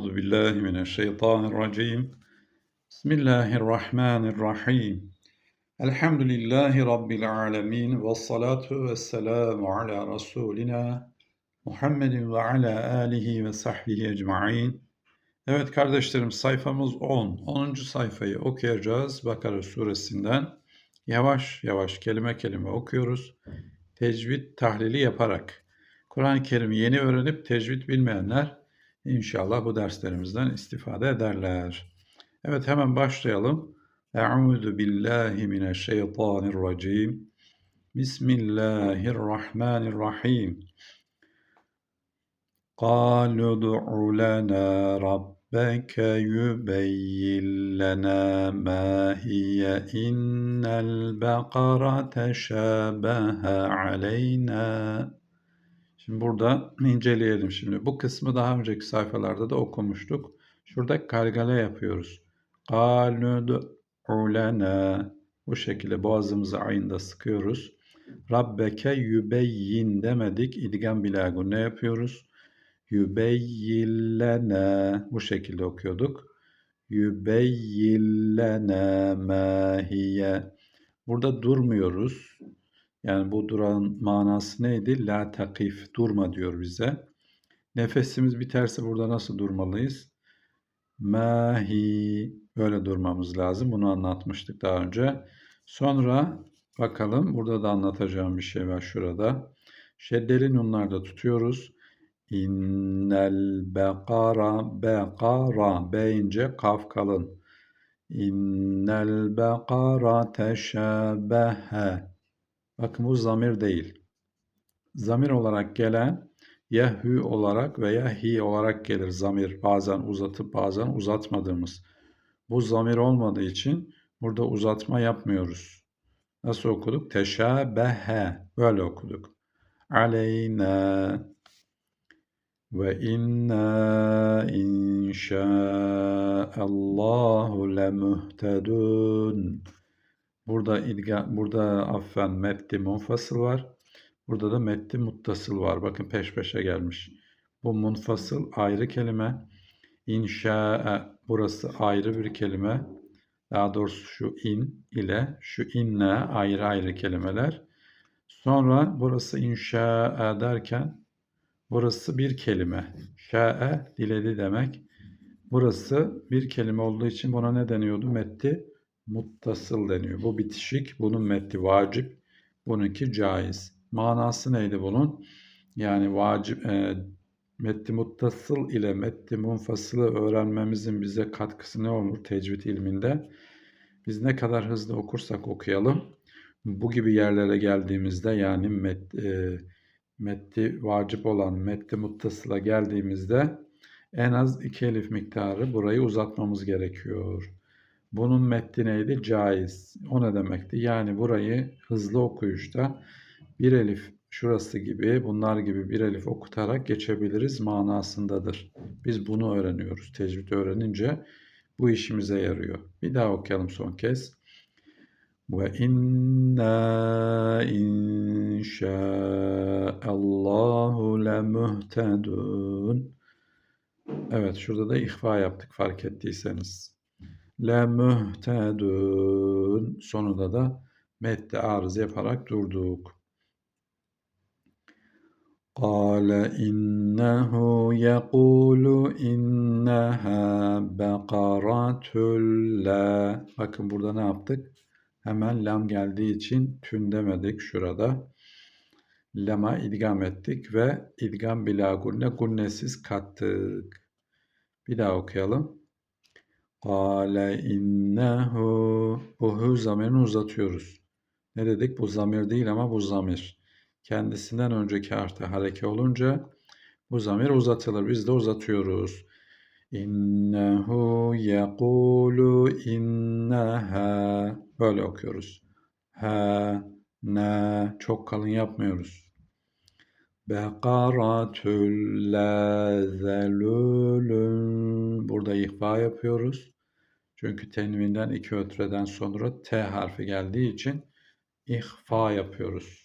Euzu billahi mineşşeytanirracim. Bismillahirrahmanirrahim. Elhamdülillahi rabbil alamin ve salatu vesselamu ala rasulina Muhammedin ve ala alihi ve sahbihi ecmaîn. Evet kardeşlerim sayfamız 10. 10. sayfayı okuyacağız Bakara suresinden. Yavaş yavaş kelime kelime okuyoruz. Tecvid tahlili yaparak. Kur'an-ı Kerim'i yeni öğrenip tecvid bilmeyenler İnşallah bu derslerimizden istifade ederler. Evet hemen başlayalım. Euzu billahi mineşşeytanirracim. Bismillahirrahmanirrahim. قالوا ادع لنا ربك يبين لنا ما هي إن البقرة تشابه علينا Şimdi burada inceleyelim şimdi. Bu kısmı daha önceki sayfalarda da okumuştuk. Şurada kargale yapıyoruz. Qalud ulena bu şekilde boğazımızı ayında sıkıyoruz. Rabbeke yübeyyin demedik. İdgam bilagu ne yapıyoruz? Yübeyyillene bu şekilde okuyorduk. Yübeyyillene mahiye. Burada durmuyoruz. Yani bu duran manası neydi? La takif, durma diyor bize. Nefesimiz biterse burada nasıl durmalıyız? Mahi, böyle durmamız lazım. Bunu anlatmıştık daha önce. Sonra bakalım, burada da anlatacağım bir şey var şurada. Şeddeli nunlarda tutuyoruz. İnnel bekara bekara beyince kaf kalın. İnnel bekara teşabehe Bakın bu zamir değil. Zamir olarak gelen ya olarak veya hi olarak gelir zamir. Bazen uzatıp bazen uzatmadığımız. Bu zamir olmadığı için burada uzatma yapmıyoruz. Nasıl okuduk? Teşabehe. Böyle okuduk. Aleyna ve inna inşaallahu lemuhtedun. Burada idga, burada affen metti munfasıl var. Burada da metti muttasıl var. Bakın peş peşe gelmiş. Bu munfasıl ayrı kelime. İnşa burası ayrı bir kelime. Daha doğrusu şu in ile şu inne ayrı ayrı kelimeler. Sonra burası inşa derken burası bir kelime. Şa'e diledi demek. Burası bir kelime olduğu için buna ne deniyordu? Metti muttasıl deniyor. Bu bitişik, bunun metni vacip, bununki caiz. Manası neydi bunun? Yani vacip, e, metni muttasıl ile metni munfasılı öğrenmemizin bize katkısı ne olur tecvid ilminde? Biz ne kadar hızlı okursak okuyalım, bu gibi yerlere geldiğimizde yani met, e, metni vacip olan metni muttasıla geldiğimizde en az iki elif miktarı burayı uzatmamız gerekiyor. Bunun metni neydi? Caiz. O ne demekti? Yani burayı hızlı okuyuşta bir elif şurası gibi bunlar gibi bir elif okutarak geçebiliriz manasındadır. Biz bunu öğreniyoruz. Tecvid öğrenince bu işimize yarıyor. Bir daha okuyalım son kez. Ve inna inşaallahu lemuhtedun. Evet şurada da ihfa yaptık fark ettiyseniz lemuhtedun. Sonunda da metni arız yaparak durduk. Kale innehu yekulu inneha bekaratul la. Bakın burada ne yaptık? Hemen lam geldiği için tün demedik şurada. Lama idgam ettik ve idgam bila gunne gunnesiz kattık. Bir daha okuyalım. Kale innehu. Bu hu zamirini uzatıyoruz. Ne dedik? Bu zamir değil ama bu zamir. Kendisinden önceki harfte hareke olunca bu zamir uzatılır. Biz de uzatıyoruz. İnnehu yekulu inneha. Böyle okuyoruz. Ha, ne. Çok kalın yapmıyoruz. Bekaratül zelülün. Burada ihfa yapıyoruz. Çünkü tenvinden iki ötreden sonra T harfi geldiği için ihfa yapıyoruz.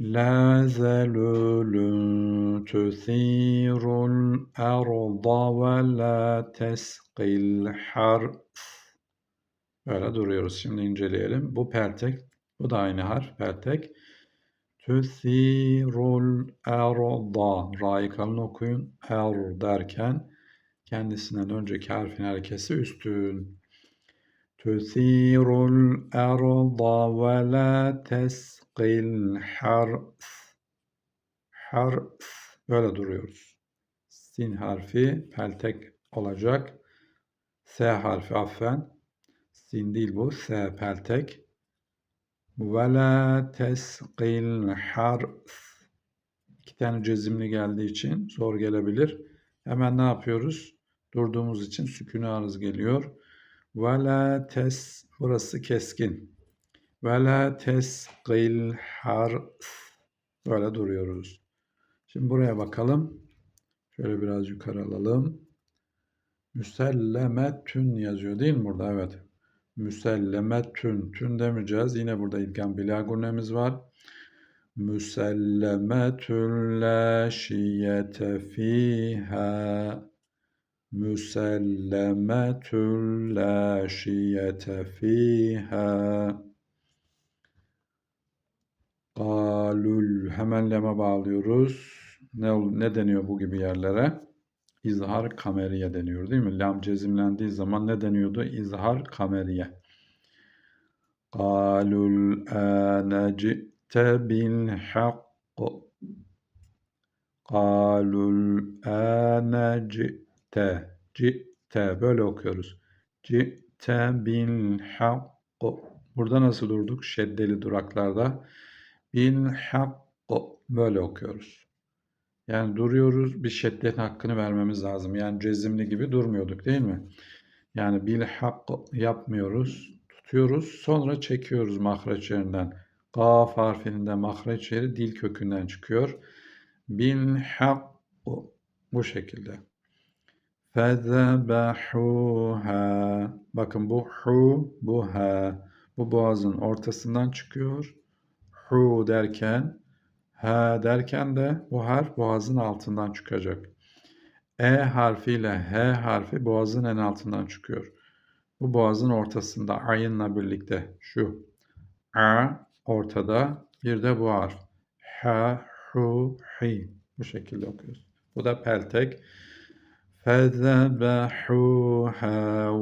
La zelülün tüsirul erda ve la teskil harf. Böyle duruyoruz. Şimdi inceleyelim. Bu pertek. Bu da aynı harf. Pertek. Tüthirul erda. Ra'yı kalın okuyun. Er derken kendisinden önceki harfin harekesi üstün. Tüthirul erda ve la tesqil harth. Harth. Böyle duruyoruz. Sin harfi peltek olacak. S harfi affen. Sin değil bu. S peltek. وَلَا تَسْقِي الْحَرْث İki tane cezimli geldiği için zor gelebilir. Hemen ne yapıyoruz? Durduğumuz için sükûn arız geliyor. وَلَا tes Burası keskin. وَلَا تَسْقِي الْحَرْث Böyle duruyoruz. Şimdi buraya bakalım. Şöyle biraz yukarı alalım. Müsellemetün yazıyor değil mi burada? Evet. Müsellemetün. Tün demeyeceğiz. Yine burada idgam bila gurnemiz var. Müsellemetün la şiyete fiha. Müsellemetün la fiha. Galul. Hemen leme bağlıyoruz. Ne, ne deniyor bu gibi yerlere? İzhar kameriye deniyor değil mi? Lam cezimlendiği zaman ne deniyordu? İzhar kameriye. Qalul âne ci'te bil haqq. Qalul âne ci'te. Ci'te böyle okuyoruz. Ci'te bil haqq. Burada nasıl durduk? Şeddeli duraklarda. Bil haqq böyle okuyoruz. Yani duruyoruz, bir şiddet hakkını vermemiz lazım. Yani cezimli gibi durmuyorduk değil mi? Yani bil hak yapmıyoruz, tutuyoruz, sonra çekiyoruz mahreç yerinden. Gaf harfinin de mahreç yeri dil kökünden çıkıyor. Bil hak bu şekilde. Fezebehuha. Bakın bu hu, bu ha. Bu boğazın ortasından çıkıyor. Hu derken H derken de bu harf boğazın altından çıkacak. E harfiyle H harfi boğazın en altından çıkıyor. Bu boğazın ortasında ayınla birlikte şu A ortada bir de bu harf. H, hu, hi. Bu şekilde okuyoruz. Bu da peltek. فَذَبَحُوهَا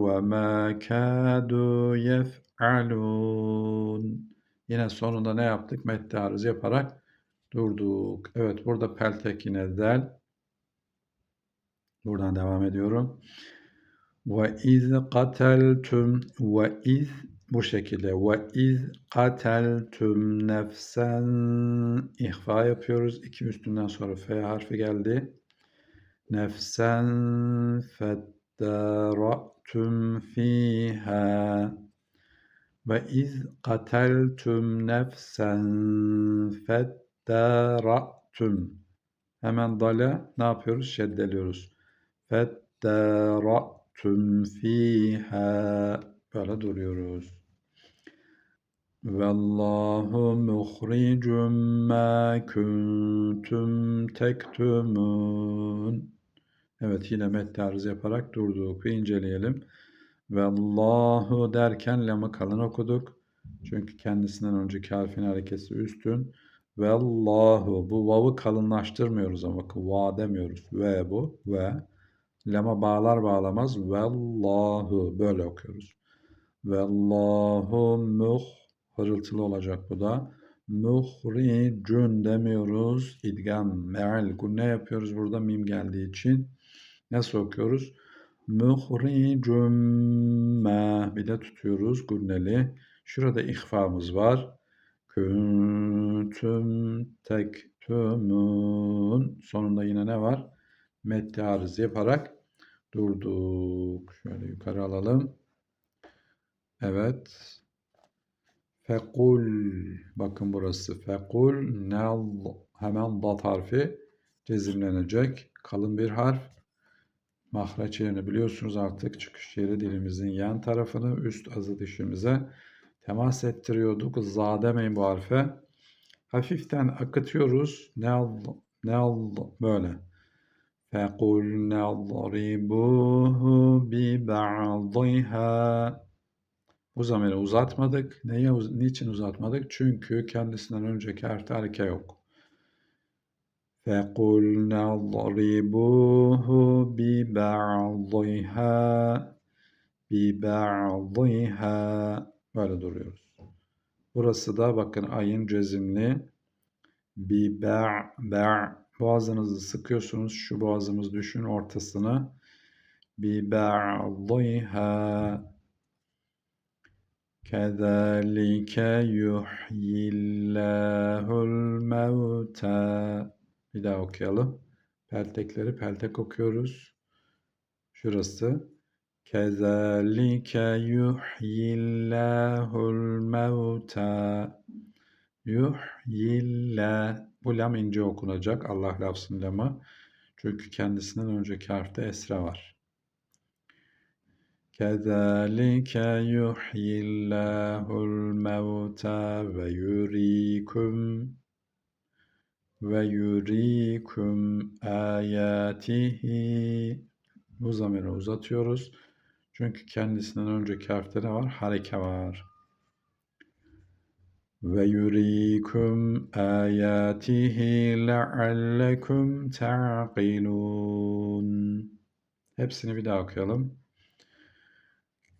وَمَا كَادُوا يَفْعَلُونَ Yine sonunda ne yaptık? Medde arız yaparak Durduk. Evet burada peltek yine del. Buradan devam ediyorum. Ve iz kateltum ve iz bu şekilde ve iz kateltum nefsen ihfa yapıyoruz. İki üstünden sonra F harfi geldi. Nefsen feddaratum fiha ve iz kateltum nefsen feddaratum Feddaratüm. Hemen dale ne yapıyoruz? Şeddeliyoruz. Feddaratüm fiha. Böyle duruyoruz. Vallahu muhricum ma kuntum tektumun. Evet yine mettarız yaparak durduk ve inceleyelim. Vallahu derken lamı kalın okuduk. Çünkü kendisinden önceki harfin harekesi üstün. Vellahu. Bu vav'ı kalınlaştırmıyoruz ama bakın va demiyoruz. Ve bu. Ve. Lama bağlar bağlamaz. Vellahu. Böyle okuyoruz. Vellahu muh. Hırıltılı olacak bu da. Muhricun demiyoruz. İdgam, meal, gunne yapıyoruz burada mim geldiği için. Nasıl okuyoruz? Muhricun. Bir de tutuyoruz gunneli. Şurada ihfamız var. Küntüm tektumun. Sonunda yine ne var? Meddi arız yaparak durduk. Şöyle yukarı alalım. Evet. Fekul. Bakın burası. Fekul. Nel. Hemen dat harfi cezimlenecek. Kalın bir harf. Mahreç yerini biliyorsunuz artık. Çıkış yeri dilimizin yan tarafını üst azı dişimize temas ettiriyorduk. Za demeyin bu harfe. Hafiften akıtıyoruz. Ne Allah, ne Allah böyle. فَقُلْنَا اضْرِبُوهُ بِبَعْضِهَا Bu zamiri uzatmadık. Neye, uz- niçin uzatmadık? Çünkü kendisinden önceki harfte hareke yok. فَقُلْنَا اضْرِبُوهُ بِبَعْضِهَا بِبَعْضِهَا Böyle duruyoruz. Burası da bakın ayın cezimli bi ba' ba' boğazınızı sıkıyorsunuz. Şu boğazımız düşün ortasını. Bi ba'dhiha Kezalike yuhyillahul mevta. Bir daha okuyalım. Peltekleri peltek okuyoruz. Şurası. Kezalike yuhyillahul mevta. Yuhyilla. Bu lam ince okunacak. Allah lafzın lamı. Çünkü kendisinden önceki harfte esra var. Kezalike yuhyillahul mevta ve yurikum ve yurikum ayatihi. Bu zamiri uzatıyoruz. Çünkü kendisinden önceki harfte ne var? Hareke var. وَيُرِيكُمْ آيَاتِهِ لَعَلَّكُمْ تَعْقِلُونَ Hepsini bir daha okuyalım.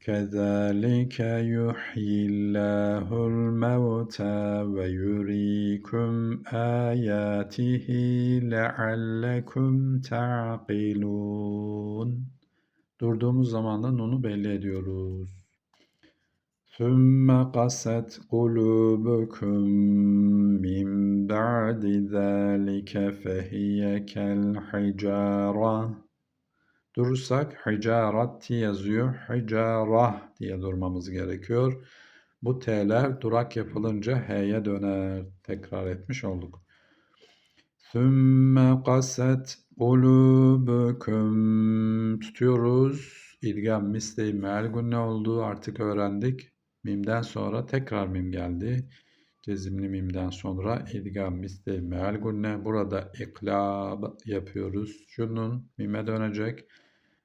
كَذَٰلِكَ يُحْيِي اللّٰهُ الْمَوْتَى وَيُرِيكُمْ آيَاتِهِ لَعَلَّكُمْ تَعْقِلُونَ Durduğumuz zaman da nunu belli ediyoruz. ثُمَّ قَسَتْ قُلُوبُكُم مِّن بَعْدِ ذَٰلِكَ فَهِيَ كَالْحِجَارَةِ Durursak hicarati yazıyor. Hicarah diye durmamız gerekiyor. Bu T'ler durak yapılınca H'ye döner. Tekrar etmiş olduk. Sümme kaset kulübüküm tutuyoruz. İlgem misleyi mealgun ne olduğu artık öğrendik. Mimden sonra tekrar mim geldi. Cezimli mimden sonra ilgam misli meal gunne. Burada iklab yapıyoruz. Şunun mime dönecek.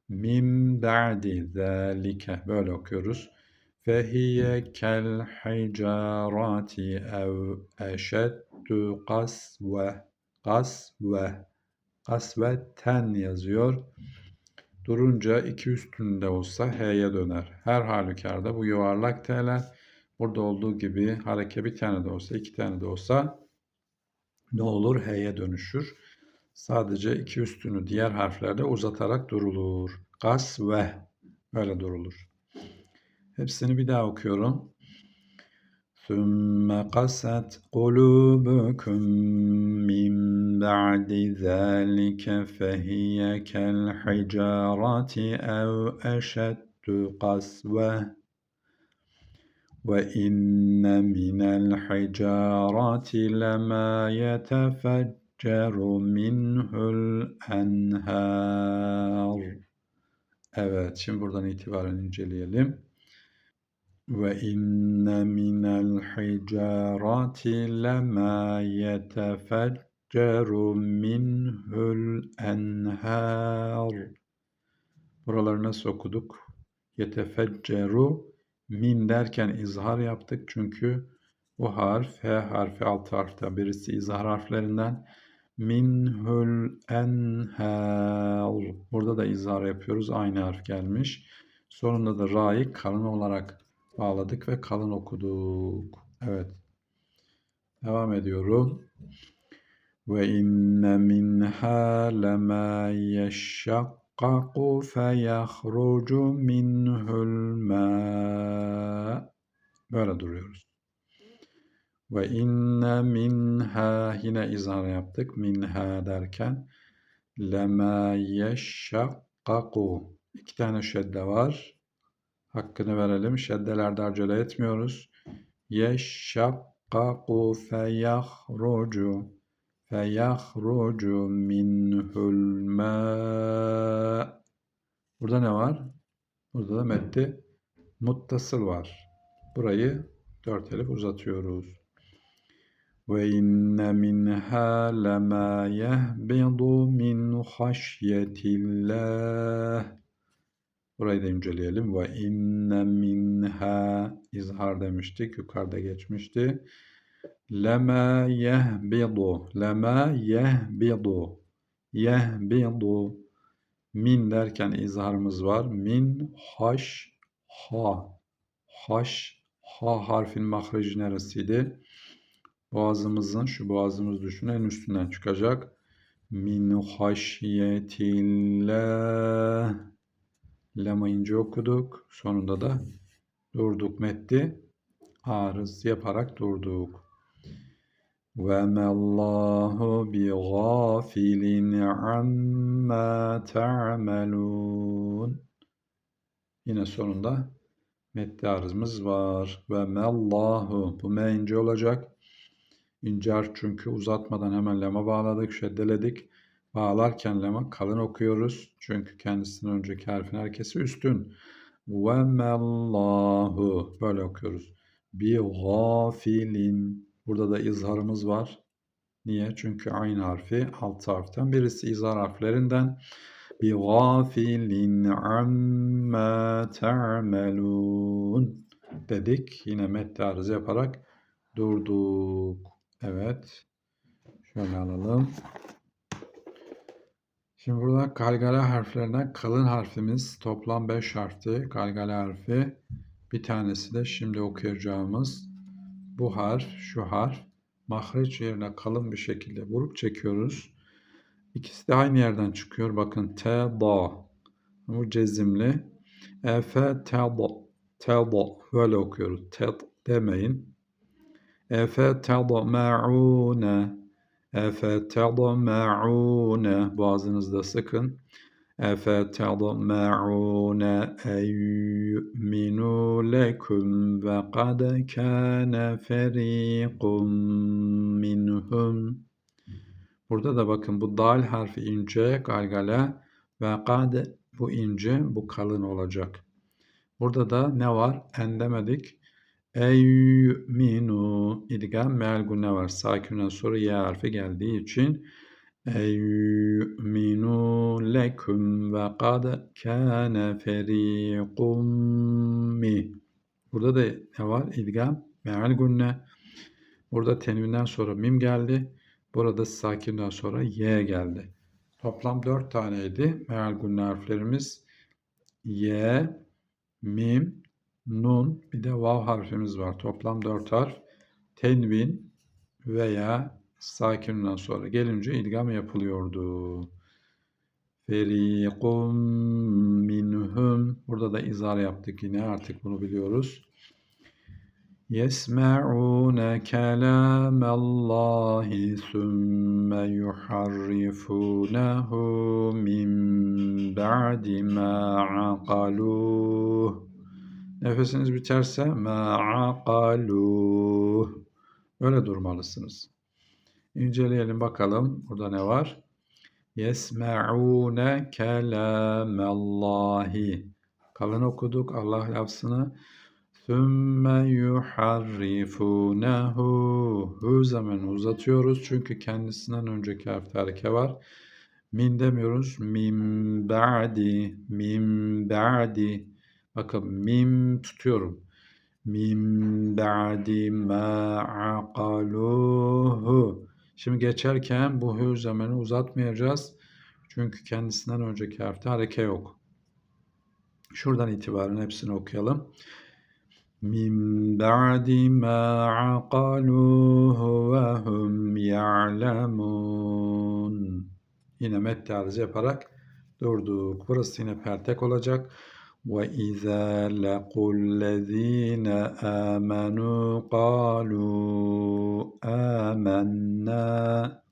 Mim ba'di zelike. Böyle okuyoruz. Fehiye kel hicarati ev eşeddü kasve. Kasve. Kasveten yazıyor. Durunca iki üstünde olsa H'ye döner. Her halükarda bu yuvarlak T'ler burada olduğu gibi hareke bir tane de olsa iki tane de olsa ne olur? H'ye dönüşür. Sadece iki üstünü diğer harflerde uzatarak durulur. Gas ve böyle durulur. Hepsini bir daha okuyorum. ثُمَّ قَسَتْ قُلُوبُكُم مِّن بَعْدِ ذَٰلِكَ فَهِيَ كَالْحِجَارَةِ أَوْ أَشَدُّ قَسْوَةً وَإِنَّ مِنَ الْحِجَارَةِ لَمَا يَتَفَجَّرُ مِنْهُ الْأَنْهَارُ Evet, şimdi buradan itibaren inceleyelim. وَإِنَّ مِنَ الْحِجَارَةِ لَمَا يَتَفَجَّرُ مِنْهُ الْأَنْهَارُ Buraları nasıl okuduk? Yetefecceru min derken izhar yaptık çünkü bu harf H harfi alt harften birisi izhar harflerinden minhul enhar. Burada da izhar yapıyoruz. Aynı harf gelmiş. Sonunda da ra'yı kalın olarak bağladık ve kalın okuduk. Evet. Devam ediyorum. Ve inne minha lema yeşşakkaku feyahrucu minhul ma. Böyle duruyoruz. Ve inne minha yine izhar yaptık. Minha derken lema yeşşakkaku. İki tane şedde var. Hakkını verelim. Şeddelerde acele etmiyoruz. Yeşşakkaku feyahrucu feyahrucu minhul ma. Burada ne var? Burada da metti muttasıl var. Burayı dört elif uzatıyoruz. Ve inne minha lema yehbidu min haşyetillah. Burayı da inceleyelim. Ve inne minha izhar demiştik. Yukarıda geçmişti. Lema yehbidu. Lema yehbidu. Yehbidu. Min derken izharımız var. Min haş ha. Haş ha harfin mahreci neresiydi? Boğazımızın şu boğazımız düşünün en üstünden çıkacak. Min haşyetillah. Lama ince okuduk. Sonunda da durduk metti. Arız yaparak durduk. Ve mellahu bi gafilin amma ta'melun. Yine sonunda metni arızımız var. Ve mellahu. Bu me ince olacak. İncer çünkü uzatmadan hemen lema bağladık, şeddeledik. Bağlarken lema kalın okuyoruz. Çünkü kendisinden önceki harfin herkesi üstün. Ve mellahu. Böyle okuyoruz. Bi gafilin. Burada da izharımız var. Niye? Çünkü aynı harfi alt harften birisi izhar harflerinden. Bi gafilin amma ta'melun dedik. Yine metni arız yaparak durduk. Evet. Şöyle alalım. Şimdi burada galgale harflerinden kalın harfimiz toplam 5 harfti. Galgale harfi bir tanesi de şimdi okuyacağımız bu harf, şu harf. Mahreç yerine kalın bir şekilde vurup çekiyoruz. İkisi de aynı yerden çıkıyor. Bakın T, da. Bu cezimli. Efe, te, da. Te, da. Böyle okuyoruz. Te demeyin. Efe, te, da, ma'une. Efetadma'une boğazınızda sıkın. Efetadma'une eyyuminu lekum ve kad kâne ferîkum minhum. Burada da bakın bu dal harfi ince galgale ve kad bu ince bu kalın olacak. Burada da ne var? En demedik. Eyyüminu idgam meal gunne var. Sakinden sonra ya harfi geldiği için eyyüminu lekum ve kad kâne feriqum mi. Burada da ne var? İdgam meal gunne. Burada tenvinden sonra mim geldi. Burada sakinden sonra y geldi. Toplam dört taneydi meal gunne harflerimiz. Y, mim, nun bir de vav harfimiz var. Toplam dört harf. Tenvin veya sakinden sonra gelince idgam yapılıyordu. Ferikum minhum. Burada da izar yaptık yine artık bunu biliyoruz. يسمعون كلام الله ثم يحرفونه من بعد ما عقلوه Nefesiniz biterse ma'akaluh. Öyle durmalısınız. İnceleyelim bakalım. Burada ne var? Yesme'une kelamallahi. Kalın okuduk Allah lafzını. Sümme yuharrifunehu. Hu zamanı uzatıyoruz. Çünkü kendisinden önceki harfte hareke var. Min demiyoruz. Min ba'di. Min ba'di. Bakın mim tutuyorum. Mim ba'di ma. Şimdi geçerken bu hü zamanı uzatmayacağız. Çünkü kendisinden önceki harfte hareke yok. Şuradan itibaren hepsini okuyalım. Min ba'di ma aqaluhu ve hum ya'lemun. Yine met yaparak durduk. Burası yine pertek olacak. وَإِذَا لَقُوا الَّذ۪ينَ آمَنُوا قَالُوا آمَنَّا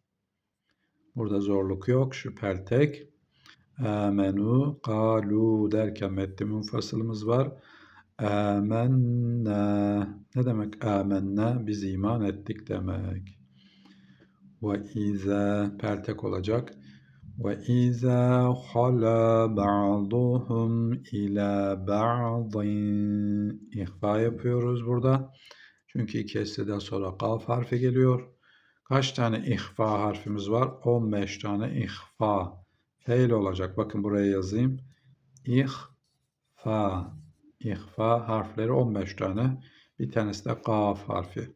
Burada zorluk yok. Şu peltek. Amenu, kalu derken metni munfasılımız var. Amenna. Ne demek amenna? Biz iman ettik demek. Ve iza peltek olacak. وَإِذَا خَلَا بَعْضُهُمْ ila بَعْضٍ İhfa yapıyoruz burada. Çünkü iki esreden sonra kaf harfi geliyor. Kaç tane ihfa harfimiz var? 15 tane ihfa. F ile olacak. Bakın buraya yazayım. İhfa. İhfa harfleri 15 tane. Bir tanesi de kaf harfi.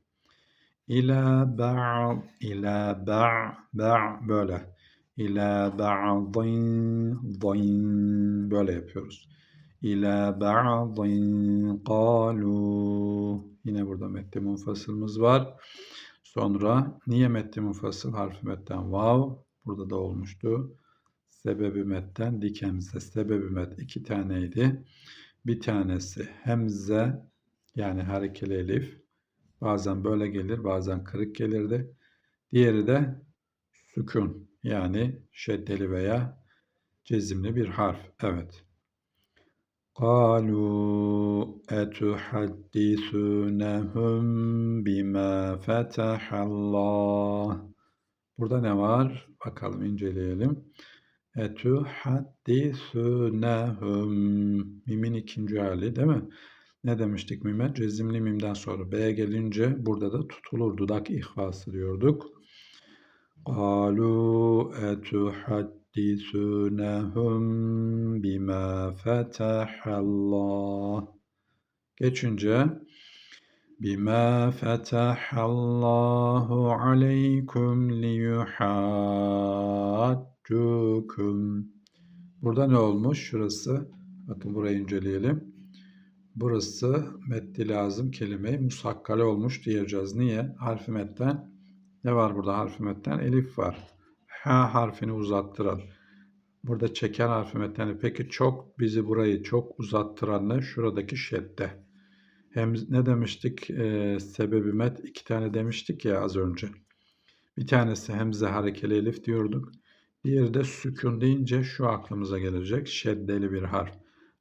İlâ ba'd, ilâ ba' ba' böyle. İlâ ba'din, din böyle yapıyoruz. İlâ ba'din qalu. Yine burada medde munfasılımız var. Sonra niye medde munfasıl harfi metten vav. Burada da olmuştu. Sebebi metten dik. Sebebi met iki taneydi. Bir tanesi hemze yani harekeli elif. Bazen böyle gelir, bazen kırık gelirdi. Diğeri de sükun yani şeddeli veya cezimli bir harf. Evet. قالوا أتحدثونهم بما فتح الله Burada ne var? Bakalım inceleyelim. Etuhaddithunehum Mimin ikinci hali değil mi? Ne demiştik mime? Cezimli mimden sonra B gelince burada da tutulur. Dudak ihvası diyorduk. قالوا أتحدثونهم بما فتح الله Geçince بما فتح الله عليكم liyuhaccukum Burada ne olmuş? Şurası. Bakın burayı inceleyelim. Burası metni lazım kelimeyi musakkale olmuş diyeceğiz. Niye? Harfi metten ne var burada harfi metten? Elif var. H harfini uzattıran. Burada çeken harfi. Peki çok bizi burayı çok uzattıran ne? Şuradaki şedde. Hem ne demiştik? Ee, sebebi met iki tane demiştik ya az önce. Bir tanesi hemze harekeli elif diyorduk. Diğeri de sükun deyince şu aklımıza gelecek. Şeddeli bir harf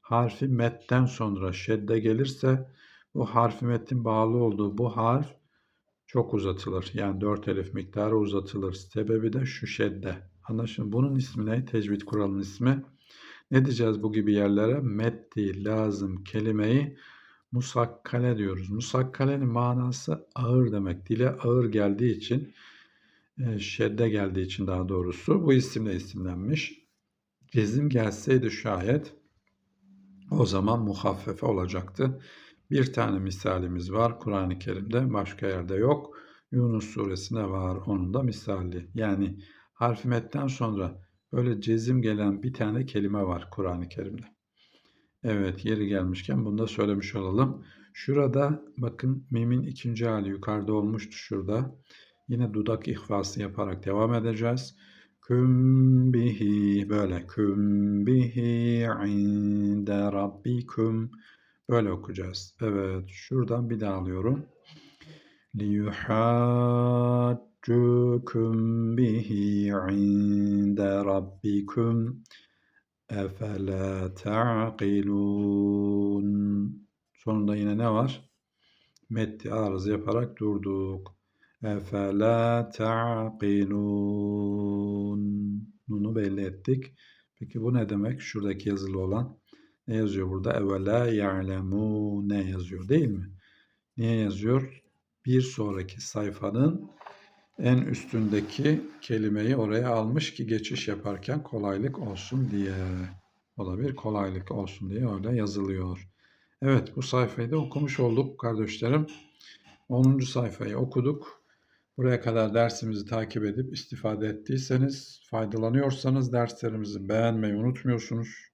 harfi metten sonra şedde gelirse bu harfi metin bağlı olduğu bu harf çok uzatılır. Yani dört elif miktarı uzatılır. Sebebi de şu şedde. Anlaşıldı. Bunun ismi ne? Tecvid kuralının ismi. Ne diyeceğiz bu gibi yerlere? Metti, lazım kelimeyi musakkale diyoruz. Musakkalenin manası ağır demek. Dile ağır geldiği için, e, şedde geldiği için daha doğrusu bu isimle isimlenmiş. Cezim gelseydi şayet o zaman muhaffefe olacaktı. Bir tane misalimiz var Kur'an-ı Kerim'de, başka yerde yok. Yunus suresinde var onun da misali. Yani harfi metten sonra böyle cezim gelen bir tane kelime var Kur'an-ı Kerim'de. Evet yeri gelmişken bunu da söylemiş olalım. Şurada bakın mimin ikinci hali yukarıda olmuştu şurada. Yine dudak ihvası yaparak devam edeceğiz. Küm bihi böyle küm inde rabbikum böyle okuyacağız. Evet şuradan bir daha alıyorum. liyuhaccukum bihi inde rabbikum efela ta'qilun sonunda yine ne var? Metti arız yaparak durduk. Efela ta'qilun. Nunu belli ettik. Peki bu ne demek? Şuradaki yazılı olan ne yazıyor burada? Evvela ya'lemu ne yazıyor değil mi? Niye yazıyor? Bir sonraki sayfanın en üstündeki kelimeyi oraya almış ki geçiş yaparken kolaylık olsun diye. O da bir kolaylık olsun diye öyle yazılıyor. Evet bu sayfayı da okumuş olduk kardeşlerim. 10. sayfayı okuduk. Buraya kadar dersimizi takip edip istifade ettiyseniz, faydalanıyorsanız derslerimizi beğenmeyi unutmuyorsunuz.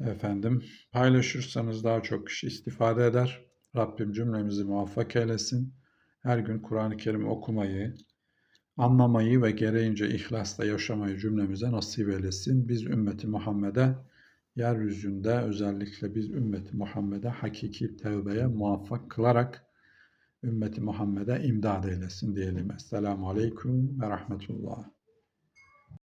Efendim paylaşırsanız daha çok kişi istifade eder. Rabbim cümlemizi muvaffak eylesin. Her gün Kur'an-ı Kerim okumayı, anlamayı ve gereğince ihlasla yaşamayı cümlemize nasip eylesin. Biz ümmeti Muhammed'e yeryüzünde özellikle biz ümmeti Muhammed'e hakiki tevbeye muvaffak kılarak ümmeti Muhammed'e imdad eylesin diyelim. Esselamu Aleyküm ve Rahmetullah.